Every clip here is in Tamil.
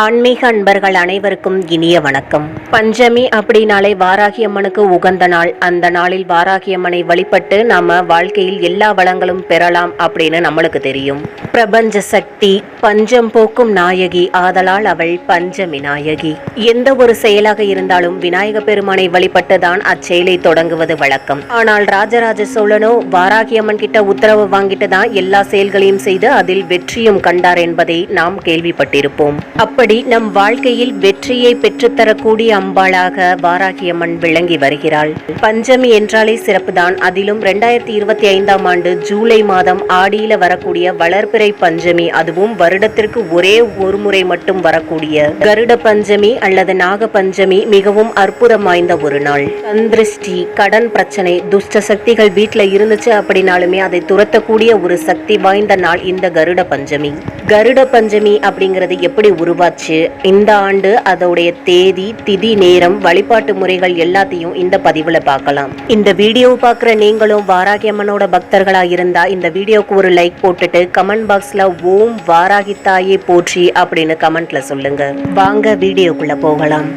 ஆன்மீக அன்பர்கள் அனைவருக்கும் இனிய வணக்கம். பஞ்சமி அப்படின்னாலே வாராகியம்மனுக்கு உகந்த நாள். அந்த நாளில் வாராகியம்மனை வழிபட்டு நாம வாழ்க்கையில் எல்லா வளங்களும் பெறலாம் அப்படின்னு நம்மளுக்கு தெரியும். பிரபஞ்ச சக்தி பஞ்சம் போக்கும் நாயகி ஆதலால் அவள் பஞ்சமி நாயகி. எந்த ஒரு செயலாக இருந்தாலும் விநாயக பெருமானை வழிபட்டு தான் அச்செயலை தொடங்குவது வழக்கம். ஆனால் ராஜராஜ சோழனோ வாராகியம்மன் கிட்ட உத்தரவு வாங்கிட்டு தான் எல்லா செயல்களையும் செய்து அதில் வெற்றியும் கண்டார் என்பதை நாம் கேள்விப்பட்டிருப்போம். இப்படி நம் வாழ்க்கையில் வெற்றியை பெற்றுத்தரக்கூடிய அம்பாளாக வாராகியம்மன் விளங்கி வருகிறாள். பஞ்சமி என்றாலே சிறப்புதான். அதிலும் ரெண்டாயிரத்தி இருபத்தி ஐந்தாம் ஆண்டு ஜூலை மாதம் ஆடியில வரக்கூடிய வளர்பிறை பஞ்சமி அதுவும் வருடத்திற்கு ஒரே ஒரு முறை மட்டும் வரக்கூடிய கருட பஞ்சமி அல்லது நாக பஞ்சமி மிகவும் அற்புதம் வாய்ந்த ஒரு நாள். சந்திருஷ்டி கடன் பிரச்சனை துஷ்ட சக்திகள் வீட்டுல இருந்துச்சு அப்படின்னாலுமே அதை துரத்தக்கூடிய ஒரு சக்தி வாய்ந்த நாள் இந்த கருட பஞ்சமி. கருட பஞ்சமி அப்படிங்கிறது எப்படி உருவாது ஆச்சு இந்த ஆண்டு அதோடைய தேதி திதி நேரம் வழிபாட்டு முறைகள் எல்லாத்தையும் இந்த பதிவுல பார்க்கலாம். இந்த வீடியோ பார்க்குற நீங்களும் வாராகி அம்மனோட பக்தர்களா இருந்தா இந்த வீடியோக்கு ஒரு லைக் போட்டுட்டு கமெண்ட் பாக்ஸ்ல ஓம் வாராகி தாயே போற்றி அப்படின்னு கமெண்ட்ல சொல்லுங்க. வாங்க வீடியோக்குள்ள போகலாம்.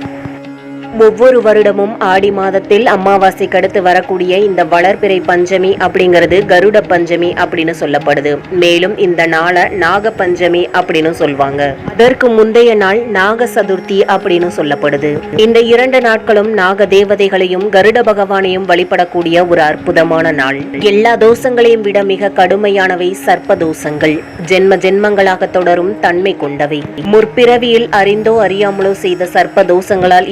ஒவ்வொரு வருடமும் ஆடி மாதத்தில் அமாவாசைக்கு அடுத்து வரக்கூடிய இந்த வளர்பிறை பஞ்சமி அப்படிங்கிறது கருட பஞ்சமி அப்படின்னு சொல்லப்படுது. மேலும் இந்த நாளை நாக பஞ்சமி அப்படின்னு சொல்வாங்க. அதற்கு முந்தைய நாள் நாக சதுர்த்தி அப்படின்னு சொல்லப்படுது. இந்த இரண்டு நாட்களும் நாக தேவதைகளையும் கருட பகவானையும் வழிபடக்கூடிய ஒரு அற்புதமான நாள். எல்லா தோஷங்களையும் விட மிக கடுமையானவை சர்ப்ப தோஷங்கள். ஜென்ம ஜென்மங்களாக தொடரும் தன்மை கொண்டவை. முற்பிறவியில் அறிந்தோ அறியாமலோ செய்த சர்ப்ப தோஷங்களால்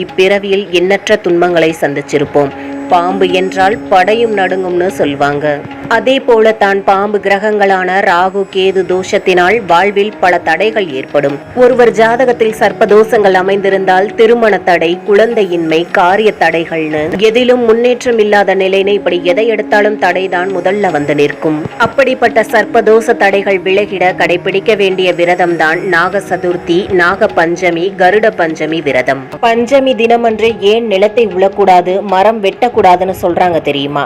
வாழ்க்கையில் எண்ணற்ற துன்பங்களை சந்திச்சிருப்போம். பாம்பு என்றால் படையும் நடுங்கும்னு சொல்வாங்க. அதே போல தான் பாம்பு கிரகங்களான ராகு கேது தோஷத்தினால் வாழ்வில் பல தடைகள் ஏற்படும். ஒருவர் ஜாதகத்தில் சர்ப்ப தோஷங்கள் அமைந்திருந்தால் திருமண தடை குழந்தையின்மை காரிய தடைகள்னு. எதிலும் முன்னேற்றம் இல்லாத நிலைன்னு இப்படி எதை எடுத்தாலும் தடைதான் முதல்ல வந்து நிற்கும். அப்படிப்பட்ட சர்ப்ப தோஷ தடைகள் விலகிட கடைபிடிக்க வேண்டிய விரதம் தான் நாக சதுர்த்தி நாக பஞ்சமி கருட பஞ்சமி விரதம். பஞ்சமி தினமன்று ஏன் நிலத்தை உழக்கூடாது? மரம் வெட்ட கூடாதுன்னு சொல்றாங்க தெரியுமா?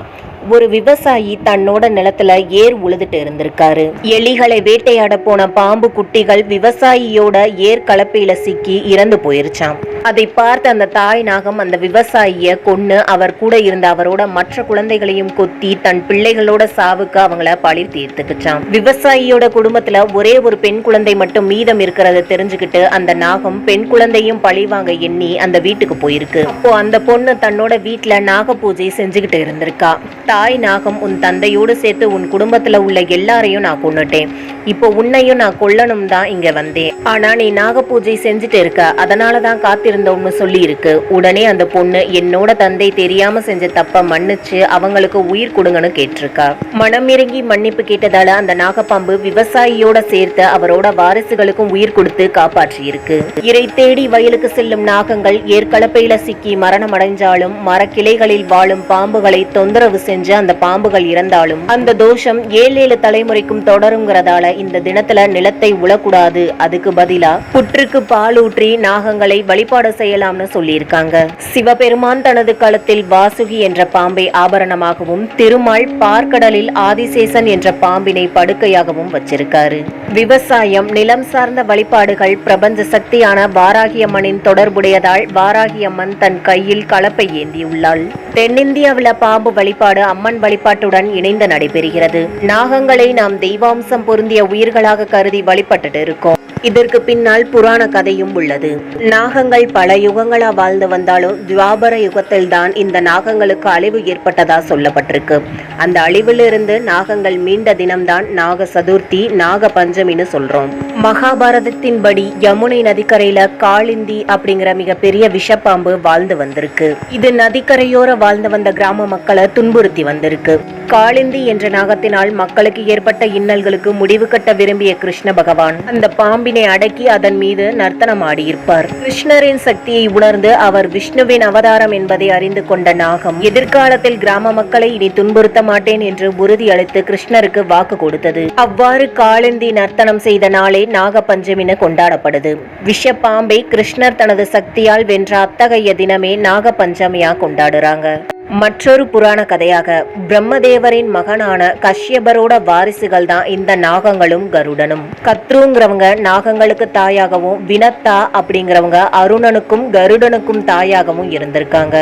ஒரு விவசாயி தன்னோட நிலத்துல ஏர் உழுதுட்டு இருந்திருக்காரு. எலிகளை வேட்டையாட போன பாம்பு குட்டிகள் விவசாயியோட ஏர் கலப்பையில சிக்கி இறந்து போயிருச்சான் அதை பார்த்து அந்த தாய் நாகம் அந்த விவசாயிய கொன்னு அவர் கூட இருந்த அவரோட மற்ற குழந்தைகளையும் கொத்தி தன் பிள்ளைகளோட சாவுக்கு அவங்கள பழி தீர்த்துக்கிச்சான் விவசாயியோட குடும்பத்துல ஒரே ஒரு பெண் குழந்தை மட்டும் மீதம் இருக்கிறத தெரிஞ்சுக்கிட்டு அந்த நாகம் பெண் குழந்தையும் பழிவாங்க எண்ணி அந்த வீட்டுக்கு போயிருக்கு. அப்போ அந்த பொண்ணு தன்னோட வீட்டுல நாக பூஜை செஞ்சுக்கிட்டு இருந்திருக்கா. தாய் நாகம் உன் தந்தையோடு சேர்த்து உன் குடும்பத்துல உள்ள எல்லாரையும் நான் கொண்டுட்டேன் இப்போ உன்னையும் நான் கொல்லணும் தான் இங்க வந்தேன். ஆனா நீ நாக பூஜை செஞ்சுட்டு இருக்க. அதனாலதான் காத்திருந்தோம்னு சொல்லி இருக்கு உடனே அந்த பொண்ணு என்னோட தந்தை தெரியாம செஞ்ச தப்ப மன்னிச்சு அவங்களுக்கு உயிர் கொடுங்கன்னு கேட்டிருக்கா. மனம் இறங்கி மன்னிப்பு கேட்டதால அந்த நாகப்பாம்பு விவசாயியோட சேர்த்து அவரோட வாரிசுகளுக்கும் உயிர் கொடுத்து காப்பாற்றி இருக்கு இறை தேடி வயலுக்கு செல்லும் நாகங்கள் ஏற்கலப்பையில சிக்கி மரணமடைஞ்சாலும் மரக்கிளைகளில் வாழும் பாம்புகளை தொந்தரவு செஞ்சு அந்த பாம்புகள் இறந்தாலும் அந்த தோஷம் ஏழு ஏழு தலைமுறைக்கும் தொடருங்கிறதால இந்த தினத்துல நிலத்தை உழக்கூடாது. அதுக்கு பதிலா புற்றுக்கு பாலூற்றி நாகங்களை வழிபாடு செய்யலாம்னு சொல்லியிருக்காங்க. சிவபெருமான் தனது களத்தில் வாசுகி என்ற பாம்பை ஆபரணமாகவும் திருமால் பார்க்கடலில் ஆதிசேசன் என்ற பாம்பினை படுக்கையாகவும் வச்சிருக்காரு. விவசாயம் நிலம் சார்ந்த வழிபாடுகள் பிரபஞ்ச சக்தியான வாராகியம்மனின் தொடர்புடையதால் வாராகியம்மன் தன் கையில் கலப்பை ஏந்தியுள்ளாள். தென்னிந்தியாவில் பாம்பு வழிபாடு அம்மன் வழிபாட்டுடன் இணைந்து நடைபெறுகிறது. நாகங்களை நாம் தெய்வாம்சம் பொருந்திய உயிர்களாக கருதி வழிபட்டுட்டு இருக்கோம். இதற்கு பின்னால் புராண கதையும் உள்ளது. நாகங்கள் பல யுகங்களா வாழ்ந்து வந்தாலும் துவாபர யுகத்தில் தான் இந்த நாகங்களுக்கு அழிவு ஏற்பட்டதா சொல்லப்பட்டிருக்கு. அந்த அழிவிலிருந்து நாகங்கள் மீண்ட தினம்தான் நாக சதுர்த்தி நாக பஞ்சமின்னு சொல்றோம். மகாபாரதத்தின்படி யமுனை நதிக்கரையில காளிந்தி அப்படிங்கிற மிகப்பெரிய விஷப்பாம்பு வாழ்ந்து வந்திருக்கு. இது நதிக்கரையோர வாழ்ந்து வந்த கிராம மக்களை துன்புறுத்தி வந்திருக்கு. காளிந்தி என்ற நாகத்தினால் மக்களுக்கு ஏற்பட்ட இன்னல்களுக்கு முடிவு கட்ட விரும்பிய கிருஷ்ண பகவான் அந்த பாம்பு பாம்பினை அடக்கி அதன் மீது நர்த்தனம் ஆடியிருப்பார் கிருஷ்ணரின் சக்தியை உணர்ந்து அவர் விஷ்ணுவின் அவதாரம் என்பதை அறிந்து கொண்ட நாகம் எதிர்காலத்தில் கிராம மக்களை இனி துன்புறுத்த மாட்டேன் என்று உறுதியளித்து கிருஷ்ணருக்கு வாக்கு கொடுத்தது. அவ்வாறு காலந்தி நர்த்தனம் செய்த நாளே நாக பஞ்சமின கொண்டாடப்படுது. விஷ பாம்பை கிருஷ்ணர் தனது சக்தியால் வென்ற அத்தகைய தினமே நாக பஞ்சமியா கொண்டாடுறாங்க. மற்றொரு புராண கதையாக பிரம்மதேவரின் மகனான கஷ்யபரோட வாரிசுகள் தான் இந்த நாகங்களும் கருடனும். கத்ருங்கிறவங்க நாகங்களுக்கு தாயாகவும் வினத்தா அப்படிங்கிறவங்க அருணனுக்கும் கருடனுக்கும் தாயாகவும் இருந்திருக்காங்க.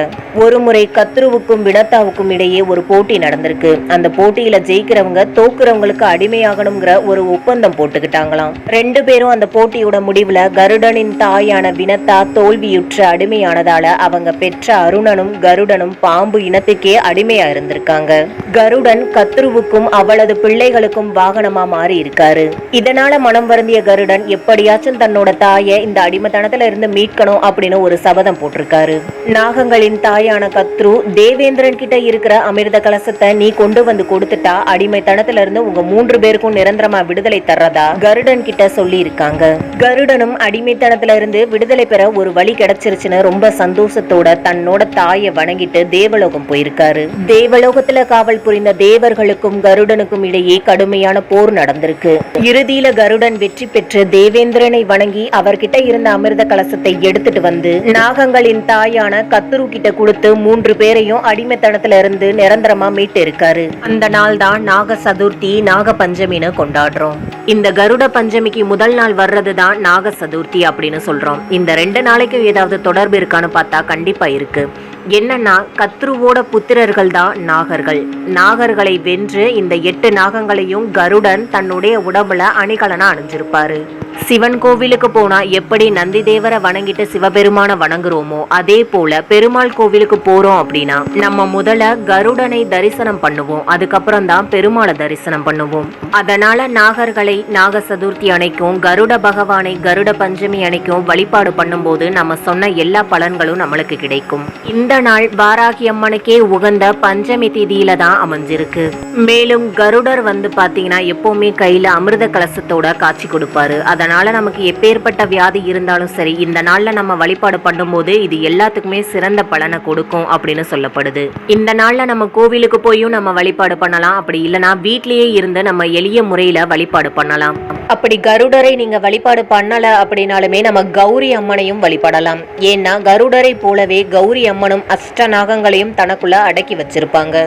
ஒரு முறை கத்ருவுக்கும் வினத்தாவுக்கும் இடையே ஒரு போட்டி நடந்திருக்கு. அந்த போட்டியில ஜெயிக்கிறவங்க தோக்குறவங்களுக்கு அடிமையாகணுங்கிற ஒரு ஒப்பந்தம் போட்டுக்கிட்டாங்களாம். ரெண்டு பேரும் அந்த போட்டியோட முடிவுல கருடனின் தாயான வினத்தா தோல்வியுற்ற அடிமையானதால அவங்க பெற்ற அருணனும் கருடனும் பாம்பு பாம்பு இனத்துக்கே அடிமையா இருந்திருக்காங்க கருடன் கத்ருவுக்கும் அவளது பிள்ளைகளுக்கும் வாகனமா மாறி இருக்காரு இதனால மனம் வருந்திய கருடன் எப்படியாச்சும் தன்னோட தாயை இந்த அடிமைத்தனத்துல இருந்து மீட்கணும் அப்படின்னு ஒரு சபதம் போட்டிருக்காரு. நாகங்களின் தாயான கத்ரு தேவேந்திரன் கிட்ட இருக்கிற அமிர்த கலசத்தை நீ கொண்டு வந்து கொடுத்துட்டா அடிமைத்தனத்துல இருந்து உங்க மூன்று பேருக்கும் நிரந்தரமா விடுதலை தர்றதா? கருடன் கிட்ட சொல்லி இருக்காங்க கருடனும் அடிமைத்தனத்துல இருந்து விடுதலை பெற ஒரு வழி கிடைச்சிருச்சுன்னு ரொம்ப சந்தோஷத்தோட தன்னோட தாயை வணங்கிட்டு தேவலோகம் போயிருக்காரு. தேவலோகத்துல காவல் புரிந்த தேவர்களுக்கும் கருடனுக்கும் இடையே கடுமையான போர் நடந்திருக்கு. இறுதியில கருடன் வெற்றி பெற்று தேவேந்திரனை வணங்கி அவர்கிட்ட இருந்த அமிர்த கலசத்தை எடுத்துட்டு வந்து நாகங்களின் தாயான கத்துரு கிட்ட கொடுத்து மூன்று பேரையும் அடிமைத்தனத்துல இருந்து நிரந்தரமா மீட்டு இருக்காரு அந்த நாள் தான் நாக சதுர்த்தி நாக பஞ்சமின்னு கொண்டாடுறோம். இந்த கருட பஞ்சமிக்கு முதல் நாள் வர்றது தான் நாக சதுர்த்தி அப்படின்னு சொல்றோம். இந்த ரெண்டு நாளைக்கும் ஏதாவது தொடர்பு இருக்கான்னு பார்த்தா கண்டிப்பா இருக்கு. என்னன்னா கத்ருவோட புத்திரர்கள் தான் நாகர்கள். நாகர்களை வென்று இந்த எட்டு நாகங்களையும் கருடன் தன்னுடைய உடம்புல அணிகலனா அணிஞ்சிருப்பாரு. சிவன் கோவிலுக்கு போனா எப்படி நந்தி தேவரை வணங்கிட்டு சிவபெருமான வணங்குறோமோ அதே போல பெருமாள் கோவிலுக்கு போறோம் அப்படின்னா நம்ம முதல்ல கருடனை தரிசனம் பண்ணுவோம். அதுக்கப்புறம் தான் பெருமாளை தரிசனம் பண்ணுவோம். அதனால நாகர்களை நாக சதுர்த்தி அணைக்கும் கருட பகவானை கருட பஞ்சமி அணைக்கும் வழிபாடு பண்ணும்போது நம்ம சொன்ன எல்லா பலன்களும் நம்மளுக்கு கிடைக்கும். இந்த நாள் வாராகி அம்மனுக்கே உகந்த பஞ்சமி திதியில தான் அமைஞ்சிருக்கு. மேலும் கருடர் வந்து பாத்தீங்கன்னா எப்பவுமே கையில அமிர்த கலசத்தோட காட்சி கொடுப்பாரு. அதனால் நமக்கு எப்பேற்பட்ட வியாதி இருந்தாலும் சரி இந்த நாள்ல நம்ம வழிபாடு பண்ணும்போது இது எல்லாத்துக்குமே சிறந்த பலனை கொடுக்கும் அப்படின்னு சொல்லப்படுது. இந்த நாள்ல நம்ம கோவிலுக்கு போயும் நம்ம வழிபாடு பண்ணலாம். அப்படி இல்லைன்னா வீட்லேயே இருந்து நம்ம எளிய முறையில வழிபாடு பண்ணலாம். அப்படி கருடரை நீங்க வழிபாடு பண்ணல அப்படின்னாலுமே நம்ம கௌரி அம்மனையும் வழிபடலாம். ஏன்னா கருடரை போலவே கௌரி அம்மனும் அஷ்ட நாகங்களையும் தனக்குள்ள அடக்கி வச்சிருப்பாங்க.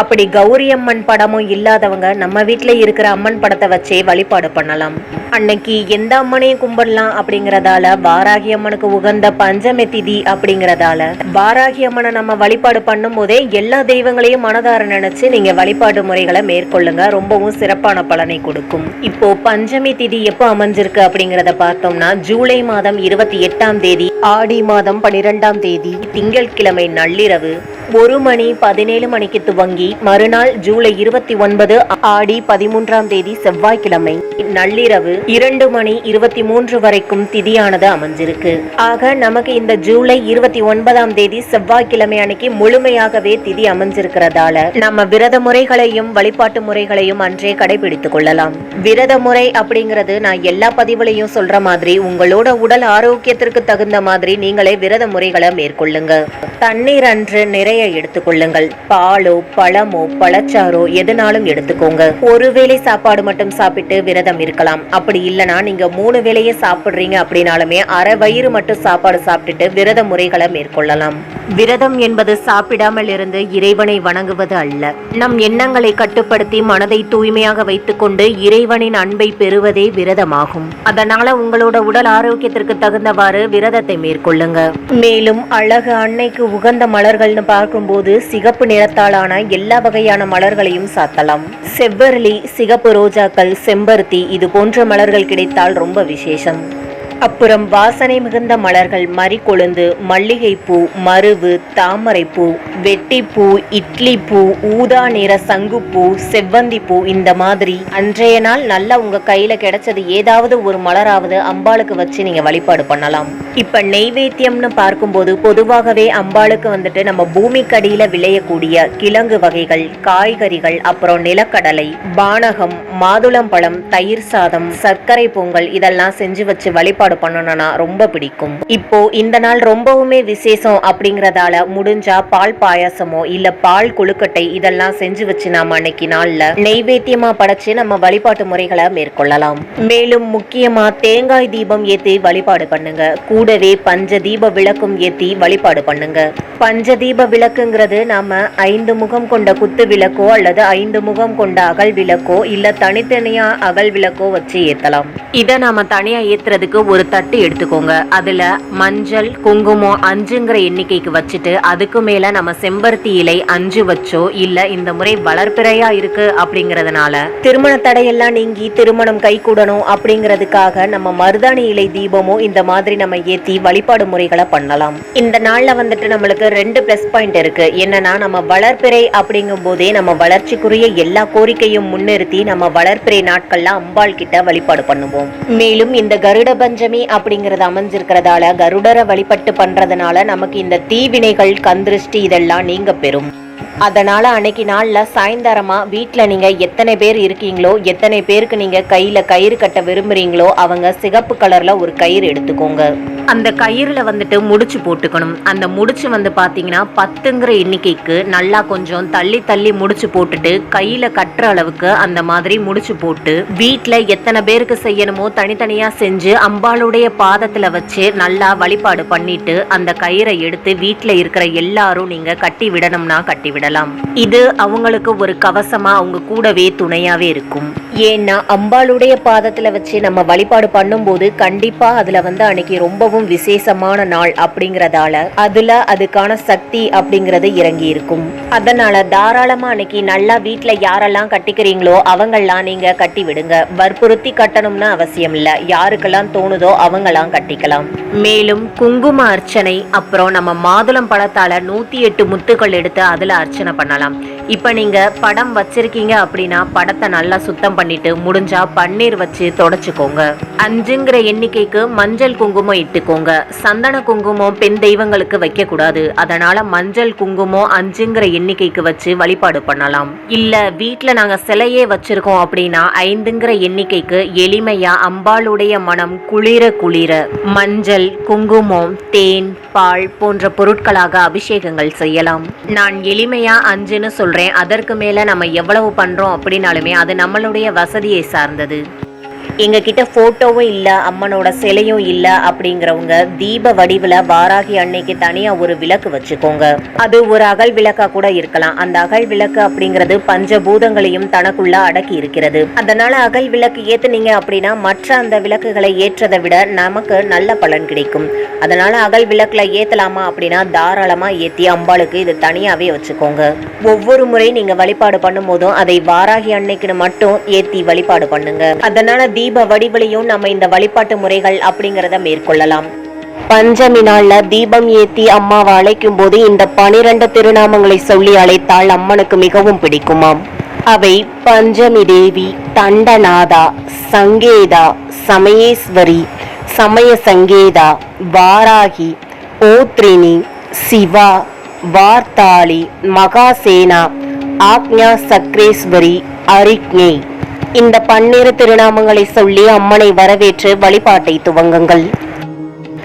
அப்படி கௌரி அம்மன் படமும் இல்லாதவங்க நம்ம வீட்டில் இருக்கிற அம்மன் படத்தை வச்சே வழிபாடு பண்ணலாம். அன்னைக்கு எந்த அம்மனையும் கும்பிடலாம் அப்படிங்கறதால வாராகி அம்மனுக்கு உகந்த பஞ்சமி திதி அப்படிங்கறதால வாராகி அம்மனை நம்ம வழிபாடு பண்ணும் போதே எல்லா தெய்வங்களையும் மனதார நினைச்சு நீங்க வழிபாடு முறைகளை மேற்கொள்ளுங்க. ரொம்பவும் சிறப்பான பலனை கொடுக்கும். இப்போ பஞ்சமி திதி எப்போ அமைஞ்சிருக்கு அப்படிங்கறத பார்த்தோம்னா ஜூலை மாதம் இருபத்தி எட்டாம் தேதி ஆடி மாதம் பனிரெண்டாம் தேதி திங்கட்கிழமை நள்ளிரவு ஒரு மணி பதினேழு மணிக்கு துவங்கி மறுநாள் ஜூலை இருபத்தி ஒன்பது ஆடி பதிமூன்றாம் தேதி செவ்வாய்க்கிழமை நள்ளிரவு இரண்டு மணி இருபத்தி மூன்று வரைக்கும் திதியானது அமைஞ்சிருக்கு. ஆக நமக்கு இந்த ஜூலை இருபத்தி ஒன்பதாம் தேதி செவ்வாய்க்கிழமை அன்னைக்கு முழுமையாகவே திதி அமைஞ்சிருக்கிறதால நம்ம விரத முறைகளையும் வழிபாட்டு முறைகளையும் அன்றே கடைபிடித்துக் கொள்ளலாம். விரத முறை அப்படிங்கிறது நான் எல்லா பதிவுலையும் சொல்ற மாதிரி உங்களோட உடல் ஆரோக்கியத்திற்கு தகுந்த மாதிரி நீங்களே விரத முறைகளை மேற்கொள்ளுங்க. தண்ணீர் அன்று நிறைய எடுத்துக்கொள்ளுங்கள். பாலோ பழமோ பழச்சாரோ எதுனாலும் எடுத்துக்கோங்க. ஒரு வேளை சாப்பாடு மட்டும் சாப்பிட்டு விரதம் இருக்கலாம். அப்படி இல்லனா நீங்க மூணு வேளையே சாப்பிடுறீங்க அப்படின்னாலுமே அரை வயிறு மட்டும் சாப்பாடு சாப்பிட்டுட்டு விரத முறைகளை மேற்கொள்ளலாம். விரதம் என்பது சாப்பிடாமல் இருந்து இறைவனை வணங்குவது அல்ல. நம் எண்ணங்களை கட்டுப்படுத்தி மனதை தூய்மையாக வைத்துக்கொண்டு இறைவனின் அன்பை பெறுவதே விரதமாகும். அதனால உங்களோட உடல் ஆரோக்கியத்திற்கு தகுந்தவாறு விரதத்தை மேற்கொள்ளுங்க. மேலும் அழகு அன்னைக்கு உகந்த மலர்கள்னு பார்க்க பார்க்கும்போது சிகப்பு நிறத்தாலான எல்லா வகையான மலர்களையும் சாத்தலாம். செவ்வரளி சிகப்பு ரோஜாக்கள் செம்பருத்தி இது போன்ற மலர்கள் கிடைத்தால் ரொம்ப விசேஷம். அப்புறம் வாசனை மிகுந்த மலர்கள் மறிக்கொழுந்து மல்லிகைப்பூ மருவு தாமரைப்பூ வெட்டிப்பூ இட்லிப்பூ ஊதா நிற சங்குப்பூ செவ்வந்திப்பூ இந்த மாதிரி அன்றைய நாள் நல்லா உங்க கையில கிடைச்சது ஏதாவது ஒரு மலராவது அம்பாளுக்கு வச்சு நீங்க வழிபாடு பண்ணலாம். இப்ப நெய்வேத்தியம்னு பார்க்கும்போது பொதுவாகவே அம்பாளுக்கு வந்துட்டு நம்ம பூமிக்கடியில விளையக்கூடிய கிழங்கு வகைகள் காய்கறிகள் அப்புறம் நிலக்கடலை பானகம் மாதுளம்பழம் தயிர் சாதம் சர்க்கரை பொங்கல் இதெல்லாம் செஞ்சு வச்சு வழிபாடு பண்ணணும்னா ரொம்ப பிடிக்கும். இப்போ இந்த நாள் ரொம்பவுமே விசேஷம் அப்படிங்கறதால முடிஞ்சா பால் பாயாசமோ இல்ல பால் கொழுக்கட்டை இதெல்லாம் செஞ்சு வச்சு நாம அன்னைக்கு நாள்ல நெய்வேத்தியமா படைச்சு நம்ம வழிபாட்டு முறைகளை மேற்கொள்ளலாம். மேலும் முக்கியமா தேங்காய் தீபம் ஏத்தி வழிபாடு பண்ணுங்க. கூடவே பஞ்ச தீப விளக்கும் ஏத்தி வழிபாடு பண்ணுங்க. பஞ்ச தீப விளக்குங்கிறது நாம ஐந்து முகம் கொண்ட குத்து விளக்கோ அல்லது ஐந்து முகம் கொண்ட அகல் விளக்கோ இல்ல தனித்தனியா அகல் விளக்கோ வச்சு ஏத்தலாம். இதை நாம தனியா ஏத்துறதுக்கு ஒரு ஒரு தட்டு எடுத்துக்கோங்க. அதுல மஞ்சள் குங்குமம் அஞ்சுங்கிற எண்ணிக்கைக்கு வச்சுட்டு அதுக்கு மேல நம்ம செம்பருத்தி இலை அஞ்சு வச்சோ இல்ல இந்த முறை வளர்ப்பிறையா இருக்கு அப்படிங்கறதுனால திருமண தடையெல்லாம் நீங்கி திருமணம் கைகூடணும் அப்படிங்கிறதுக்காக நம்ம மருதாணி இலை தீபமோ இந்த மாதிரி நம்ம ஏத்தி வழிபாடு முறைகளை பண்ணலாம். இந்த நாள்ல வந்துட்டு நம்மளுக்கு ரெண்டு பிளஸ் பாயிண்ட் இருக்கு. என்னன்னா நம்ம வளர்ப்பிறை அப்படிங்கும் போதே நம்ம வளர்ச்சிக்குரிய எல்லா கோரிக்கையும் முன்னிறுத்தி நம்ம வளர்ப்பிறை நாட்கள்லாம் அம்பாள் கிட்ட வழிபாடு பண்ணுவோம். மேலும் இந்த கருட பஞ்ச பஞ்சமி அப்படிங்கிறது அமைஞ்சிருக்கிறதால கருடரை வழிபட்டு பண்றதுனால நமக்கு இந்த தீவினைகள் கந்திருஷ்டி இதெல்லாம் நீங்க பெறும். அதனால அன்னைக்கு நாளில் சாயந்தரமா வீட்டில் நீங்க எத்தனை பேர் இருக்கீங்களோ எத்தனை பேருக்கு நீங்க கையில கயிறு கட்ட விரும்புறீங்களோ அவங்க சிகப்பு கலர்ல ஒரு கயிறு எடுத்துக்கோங்க. அந்த கயிறில் வந்துட்டு முடிச்சு போட்டுக்கணும். அந்த முடிச்சு வந்து பார்த்தீங்கன்னா பத்துங்கிற எண்ணிக்கைக்கு நல்லா கொஞ்சம் தள்ளி தள்ளி முடிச்சு போட்டுட்டு கையில் கட்டுற அளவுக்கு அந்த மாதிரி முடிச்சு போட்டு வீட்டில் எத்தனை பேருக்கு செய்யணுமோ தனித்தனியாக செஞ்சு அம்பாளுடைய பாதத்தில் வச்சு நல்லா வழிபாடு பண்ணிட்டு அந்த கயிறை எடுத்து வீட்டில் இருக்கிற எல்லாரும் நீங்கள் கட்டி விடணும்னா கட்டி விடலாம். இது அவங்களுக்கு ஒரு கவசமாக அவங்க கூடவே துணையாகவே இருக்கும். ஏன்னா அம்பாளுடைய பாதத்துல வச்சு நம்ம வழிபாடு பண்ணும்போது கண்டிப்பா அதுல வந்து அன்னைக்கு ரொம்பவும் விசேஷமான நாள் அப்படிங்கறதால அதுல அதுக்கான சக்தி அப்படிங்கறது இறங்கி இருக்கும். அதனால தாராளமா அன்னைக்கு நல்லா வீட்ல யாரெல்லாம் கட்டிக்கிறீங்களோ அவங்கெல்லாம் நீங்க கட்டி விடுங்க. வற்புறுத்தி கட்டணும்னு அவசியம் இல்ல. யாருக்கெல்லாம் தோணுதோ அவங்கெல்லாம் கட்டிக்கலாம். மேலும் குங்கும அர்ச்சனை அப்புறம் நம்ம மாதுளம் பழத்தால் நூத்தி எட்டு முத்துக்கள் எடுத்து அதுல அர்ச்சனை பண்ணலாம். இப்ப நீங்க படம் வச்சிருக்கீங்க அப்படின்னா படத்தை நல்லா சுத்தம் பண்ணி பண்ணிட்டு முடிஞ்சா பன்னீர் வச்சு தொடச்சுக்கோங்க. அஞ்சுங்கிற எண்ணிக்கைக்கு மஞ்சள் குங்குமம் இட்டுக்கோங்க. சந்தன குங்குமம் பெண் தெய்வங்களுக்கு வைக்க கூடாது அதனால மஞ்சள் குங்குமம் அஞ்சுங்கிற எண்ணிக்கைக்கு வச்சு வழிபாடு பண்ணலாம். இல்ல வீட்ல நாங்க சிலையே வச்சிருக்கோம் அப்படின்னா ஐந்துங்கிற எண்ணிக்கைக்கு எளிமையா அம்பாளுடைய மனம் குளிர குளிர மஞ்சள் குங்குமம் தேன் பால் போன்ற பொருட்களாக அபிஷேகங்கள் செய்யலாம். நான் எளிமையா அஞ்சுன்னு சொல்றேன். அதற்கு மேல நம்ம எவ்வளவு பண்றோம் அப்படின்னாலுமே அது நம்மளுடைய வசதியை சார்ந்தது. எங்ககிட்ட ஃபோட்டோவும் இல்லை அம்மனோட சிலையும் இல்லை அப்படிங்கிறவங்க தீப வடிவில் வாராகி அன்னைக்கு தனியா ஒரு விளக்கு வச்சுக்கோங்க. அது ஒரு அகல் விளக்கா கூட இருக்கலாம். அந்த அகல் விளக்கு அப்படிங்கிறது பஞ்சபூதங்களையும் தனக்குள்ள அடக்கி இருக்கிறது. அதனால அகல் விளக்கு ஏத்துனீங்க அப்படின்னா மற்ற அந்த விளக்குகளை ஏற்றதை விட நமக்கு நல்ல பலன் கிடைக்கும். அதனால அகல் விளக்குல ஏத்தலாமா அப்படின்னா தாராளமா ஏத்தி அம்பாளுக்கு இது தனியாவே வச்சுக்கோங்க. ஒவ்வொரு முறை நீங்க வழிபாடு பண்ணும் போதும் அதை வாராகி அன்னைக்குன்னு மட்டும் ஏத்தி வழிபாடு பண்ணுங்க. அதனால தீப வடிவிலையும் நம்ம இந்த வழிபாட்டு முறைகள் அப்படிங்கறத மேற்கொள்ளலாம். பஞ்சமி நாள்ல தீபம் ஏத்தி அம்மாவை அழைக்கும் போது இந்த பனிரெண்டு திருநாமங்களை சொல்லி அழைத்தால் அம்மனுக்கு மிகவும் பிடிக்குமாம். அவை பஞ்சமி தேவி தண்டநாதா சங்கேதா சமயேஸ்வரி சமய சங்கேதா வாராகி ஓத்ரினி சிவா வார்த்தாளி மகாசேனா ஆக்ஞா சக்ரேஸ்வரி அரிக்ஞே. இந்த பன்னிரு திருநாமங்களை சொல்லி அம்மனை வரவேற்று வழிபாட்டை துவங்குங்கள்.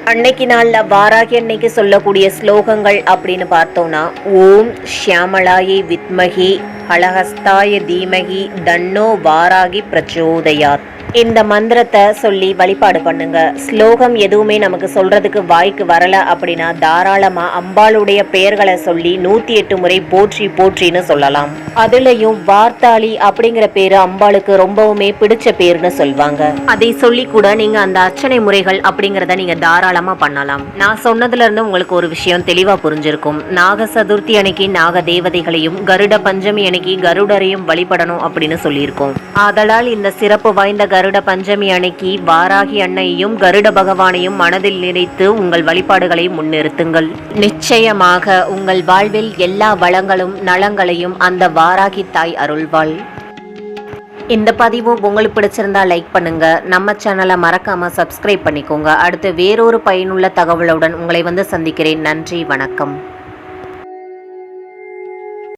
அன்னைக்கு நாள்ல வாராகி அன்னைக்கு சொல்லக்கூடிய ஸ்லோகங்கள் அப்படின்னு பார்த்தோம்னா ஓம் ஷியாமளாயை வித்மகி அழகஸ்தாய தீமகி தன்னோ வாராகி பிரச்சோதயாத். இந்த மந்திரத்தை சொல்லி வழிபாடு பண்ணுங்க. ஸ்லோகம் எதுவுமே நமக்கு சொல்றதுக்கு வாய்க்கு வரல அப்படின்னா தாராளமா அம்பாளுடைய பெயர்களை சொல்லி நூத்தி எட்டு முறை போற்றி போற்றின்னு சொல்லலாம். அதுலயும் வார்த்தாளி அப்படிங்கிற பேரு அம்பாளுக்கு ரொம்பவுமே பிடிச்ச பேர்னு சொல்வாங்க. அதை சொல்லி கூட நீங்க அந்த அர்ச்சனை முறைகள் அப்படிங்கறத நீங்க தாராளமா பண்ணலாம். நான் சொன்னதுல இருந்து உங்களுக்கு ஒரு விஷயம் தெளிவா புரிஞ்சிருக்கும். நாக சதுர்த்தி அன்னைக்கு நாக தேவதைகளையும் கருட பஞ்சமி அன்னைக்கு கருடரையும் வழிபடணும் அப்படின்னு சொல்லியிருக்கோம். ஆதலால் இந்த சிறப்பு வாய்ந்த கருட பஞ்சமி அன்னைக்கு வாராகி அன்னையையும் கருட பகவானையும் மனதில் நினைத்து உங்கள் வழிபாடுகளை முன்னிறுத்துங்கள். நிச்சயமாக உங்கள் வாழ்வில் எல்லா வளங்களும் நலங்களையும் அந்த வாராகி தாய் அருள்வாள். இந்த பதிவும் உங்களுக்கு பிடிச்சிருந்தா லைக் பண்ணுங்க. நம்ம சேனலை மறக்காம சப்ஸ்கிரைப் பண்ணிக்கோங்க. அடுத்து வேறொரு பயனுள்ள தகவலுடன் உங்களை வந்து சந்திக்கிறேன். நன்றி வணக்கம்.